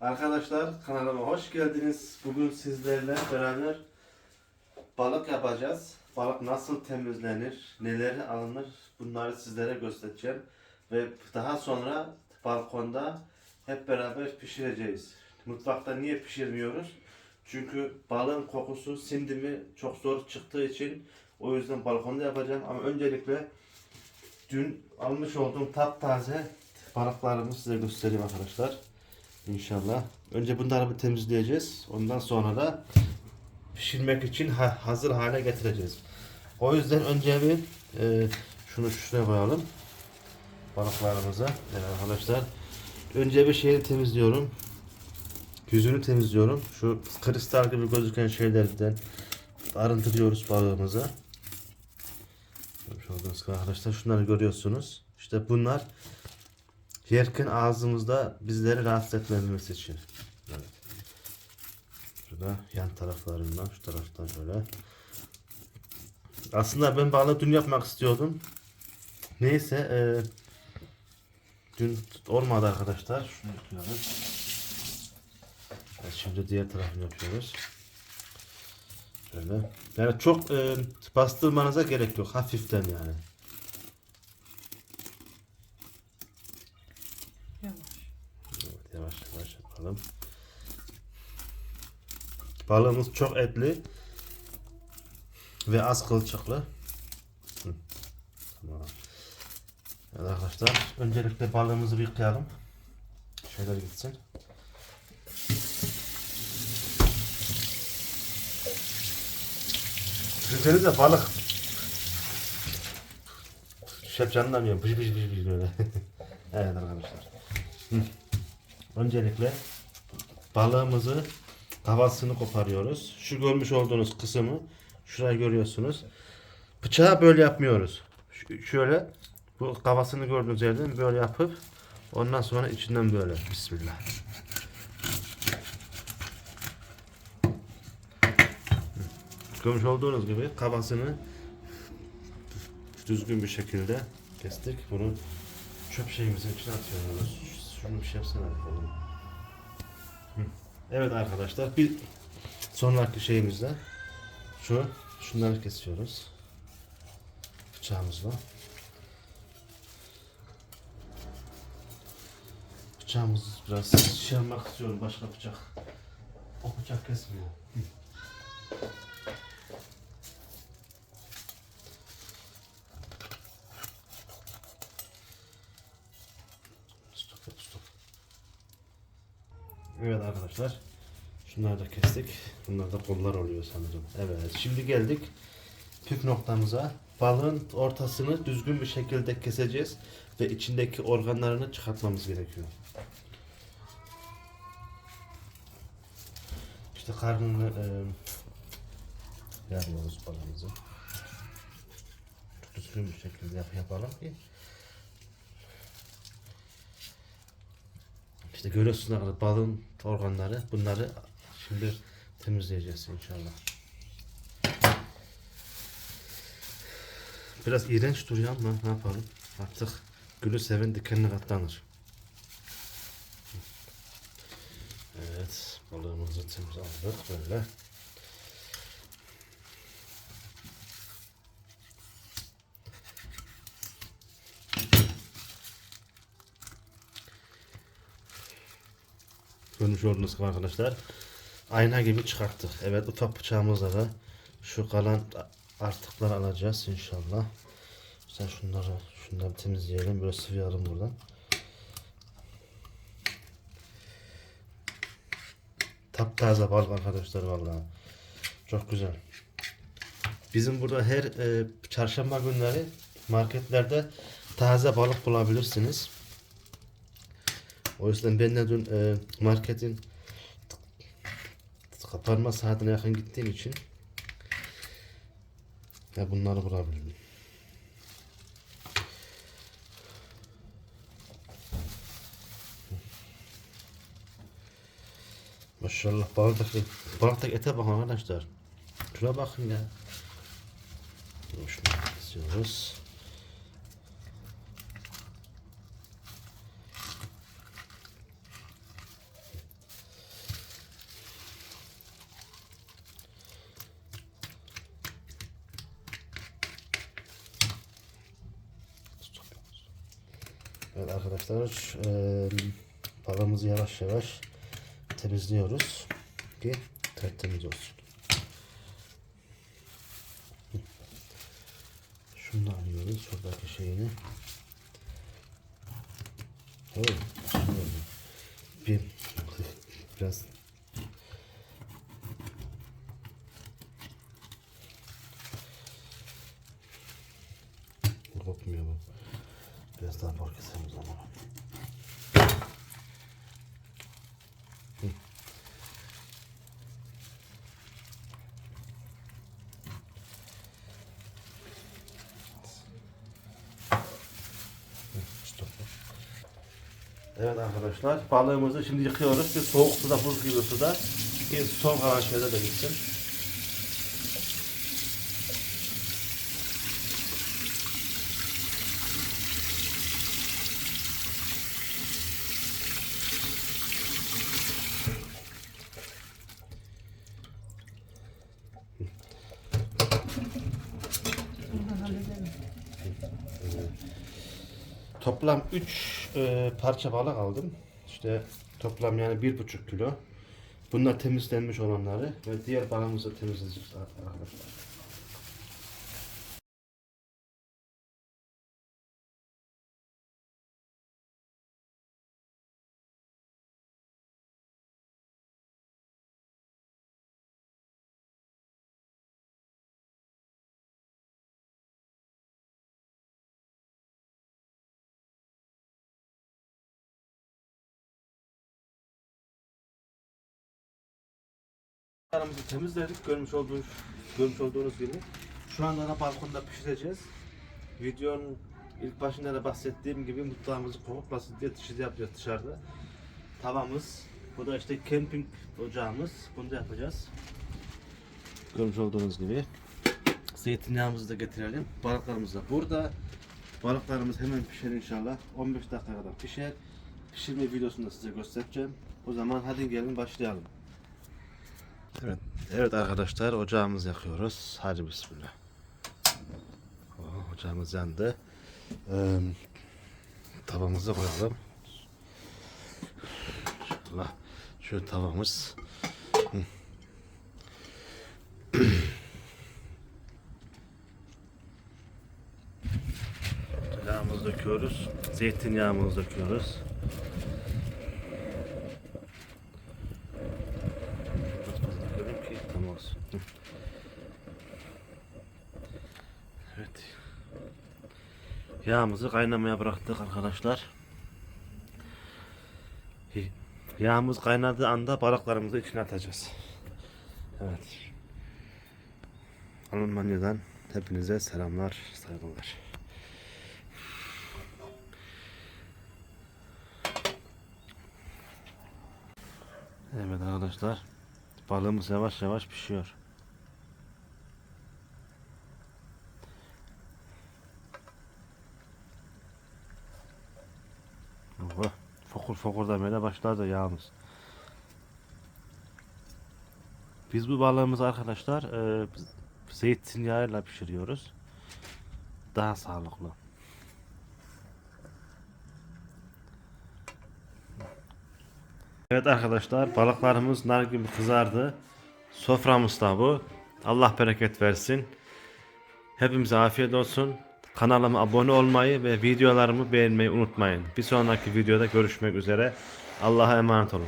Arkadaşlar kanalıma hoş geldiniz. Bugün sizlerle beraber balık yapacağız. Balık nasıl temizlenir, neleri alınır bunları sizlere göstereceğim. Ve daha sonra balkonda hep beraber pişireceğiz. Mutfakta niye pişirmiyoruz? Çünkü balığın kokusu sindimi çok zor çıktığı için o yüzden balkonda yapacağım. Ama öncelikle dün almış olduğum taptaze balıklarımı size göstereyim arkadaşlar. İnşallah. Önce bunları bir temizleyeceğiz. Ondan sonra da pişirmek için ha- hazır hale getireceğiz. O yüzden önce bir e, şunu şuraya koyalım. Balıklarımıza. Evet arkadaşlar. Önce bir şeyi temizliyorum. Yüzünü temizliyorum. Şu kristal gibi gözüken şeylerden arındırıyoruz balığımıza. Görmüş olduğunuz arkadaşlar şunları görüyorsunuz. İşte bunlar yerken ağzımızda bizleri rahatsız etmememiz için. Evet. Şurada yan taraflarından şu taraftan şöyle. Aslında ben balığı dün yapmak istiyordum. Neyse e, dün olmadı arkadaşlar. Şunu yapıyoruz. Evet, şimdi diğer tarafını yapıyoruz. Şöyle. Yani çok e, bastırmanıza gerek yok. Hafiften yani. Yavaş. Evet, yavaş yavaş yapalım. Balığımız çok etli ve az kılçıklı. Tamam. Evet arkadaşlar, öncelikle balığımızı bir yıkayalım. Şeyler gitsin. Düşünsenize balık. Şep anlamıyorum. Bıç bıç bıç bıç böyle. evet arkadaşlar. Öncelikle balığımızı kafasını koparıyoruz. Şu görmüş olduğunuz kısmı şurayı görüyorsunuz. Bıçağı böyle yapmıyoruz. Ş- şöyle bu kafasını gördüğünüz yerden böyle yapıp ondan sonra içinden böyle bismillah. Görmüş olduğunuz gibi kafasını düzgün bir şekilde kestik. Bunu çöp şeyimizin içine atıyoruz. Şunu bir şey yapsana bakalım. Evet arkadaşlar bir sonraki şeyimizde şu şunları kesiyoruz. Bıçağımızla. Bıçağımız biraz şey almak istiyorum başka bıçak. O bıçak kesmiyor. Hı. Evet arkadaşlar. Şunları da kestik. Bunlar da kollar oluyor sanırım. Evet. Şimdi geldik püf noktamıza. Balığın ortasını düzgün bir şekilde keseceğiz ve içindeki organlarını çıkartmamız gerekiyor. İşte karnını e, yarıyoruz balığımızı. Düzgün bir şekilde yap yapalım ki İşte görüyorsunuz arkadaşlar balığın organları bunları şimdi temizleyeceğiz inşallah. Biraz iğrenç duruyor ama ne yapalım artık gülü seven dikenine katlanır. Evet balığımızı temiz aldık böyle. Görmüş olduğunuz gibi arkadaşlar. Ayna gibi çıkarttık. Evet ufak bıçağımızla da şu kalan artıkları alacağız inşallah. İşte şunları şundan temizleyelim. Böyle sıvayalım buradan. Taptaze balık arkadaşlar vallahi. Çok güzel. Bizim burada her e, çarşamba günleri marketlerde taze balık bulabilirsiniz. O yüzden ben de dün e, marketin kapanma saatine yakın gittiğim için ya bunları bulabildim. Maşallah balıktaki, balıktaki ete bakın arkadaşlar. Şuna bakın ya. Şunu kesiyoruz. Arkadaşlar eee balığımızı yavaş yavaş temizliyoruz ki tertemiz olsun. Şunu da alıyoruz şuradaki şeyini. Şöyle. Bir biraz kopmuyor bu. Bol keselim o zaman. Evet arkadaşlar balığımızı şimdi yıkıyoruz. Bir soğuk suda buz gibi suda. Bir son kalan şeyler de gitsin. Toplam 3 parça balık aldım. İşte toplam yani bir buçuk kilo. Bunlar temizlenmiş olanları ve diğer balığımızı temizleyeceğiz arkadaşlar. Balıklarımızı temizledik. Görmüş olduğunuz, görmüş olduğunuz gibi. Şu anda da balkonda pişireceğiz. Videonun ilk başında da bahsettiğim gibi mutfağımızı kokmasın diye dışarıda yapacağız dışarıda. Tavamız. Bu da işte camping ocağımız. Bunu da yapacağız. Görmüş olduğunuz gibi. Zeytinyağımızı da getirelim. Balıklarımız da burada. Balıklarımız hemen pişer inşallah. 15 dakika kadar pişer. Pişirme videosunu da size göstereceğim. O zaman hadi gelin başlayalım. Evet, evet arkadaşlar ocağımızı yakıyoruz. Hadi bismillah. Oh, ocağımız yandı. Ee, tavamızı koyalım. İnşallah şu tavamız. Yağımızı döküyoruz. Zeytinyağımızı döküyoruz. Biraz fazla dökelim ki tam olsun. Hı. Evet. Yağımızı kaynamaya bıraktık arkadaşlar. Yağımız kaynadığı anda balıklarımızı içine atacağız. Evet. Almanya'dan hepinize selamlar, saygılar. Evet arkadaşlar. Balığımız yavaş yavaş pişiyor. Fokur fokur demeye başladı yağımız. Biz bu balığımızı arkadaşlar e, zeytinyağıyla pişiriyoruz. Daha sağlıklı. Evet arkadaşlar balıklarımız nar gibi kızardı. Soframız da bu. Allah bereket versin. Hepimize afiyet olsun. Kanalıma abone olmayı ve videolarımı beğenmeyi unutmayın. Bir sonraki videoda görüşmek üzere. Allah'a emanet olun.